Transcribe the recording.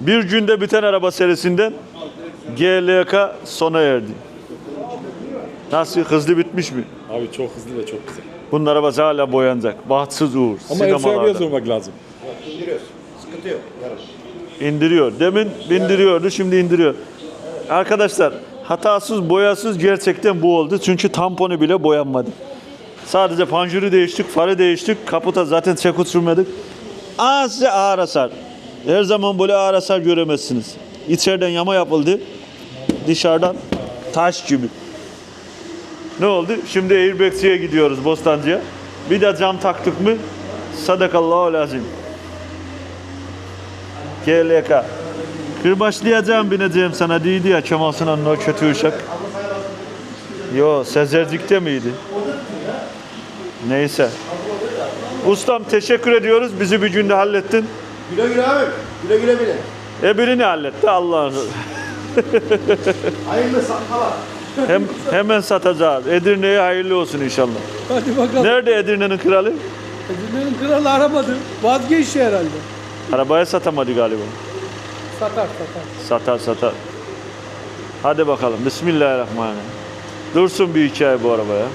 Bir günde biten araba serisinden GLK sona erdi. Nasıl hızlı bitmiş mi? Abi çok hızlı ve çok güzel. Bunun arabası hala boyanacak. Bahtsız Uğur. Ama ev sahibiye sinemalarda. sormak lazım. İndiriyoruz. Sıkıntı yok. Yarın. İndiriyor. Demin bindiriyordu, şimdi indiriyor. Arkadaşlar hatasız, boyasız gerçekten bu oldu. Çünkü tamponu bile boyanmadı. Sadece panjuru değiştik, farı değiştik. Kaputa zaten çekut sürmedik. Azıcık ağır hasar. Her zaman böyle ağır hasar göremezsiniz. İçeriden yama yapıldı. Dışarıdan taş gibi. Ne oldu? Şimdi Airbag'ciye gidiyoruz Bostancı'ya. Bir de cam taktık mı? Sadakallahu lazım. GLK. Kırbaçlayacağım bineceğim sana değildi ya Kemal Sunal'ın o kötü uşak. Yo Sezercik'te miydi? Neyse. Ustam teşekkür ediyoruz. Bizi bir günde hallettin. Güle güle abi. Güle güle bile. Birini halletti Allah'ın. Hayırlı satmalar. Hem, hemen satacağız. Edirne'ye hayırlı olsun inşallah. Hadi bakalım. Nerede Edirne'nin kralı? Edirne'nin kralı aramadı. Vazgeçti herhalde. Arabaya satamadı galiba. Satar satar. Satar satar. Hadi bakalım. Bismillahirrahmanirrahim. Dursun bir hikaye bu arabaya.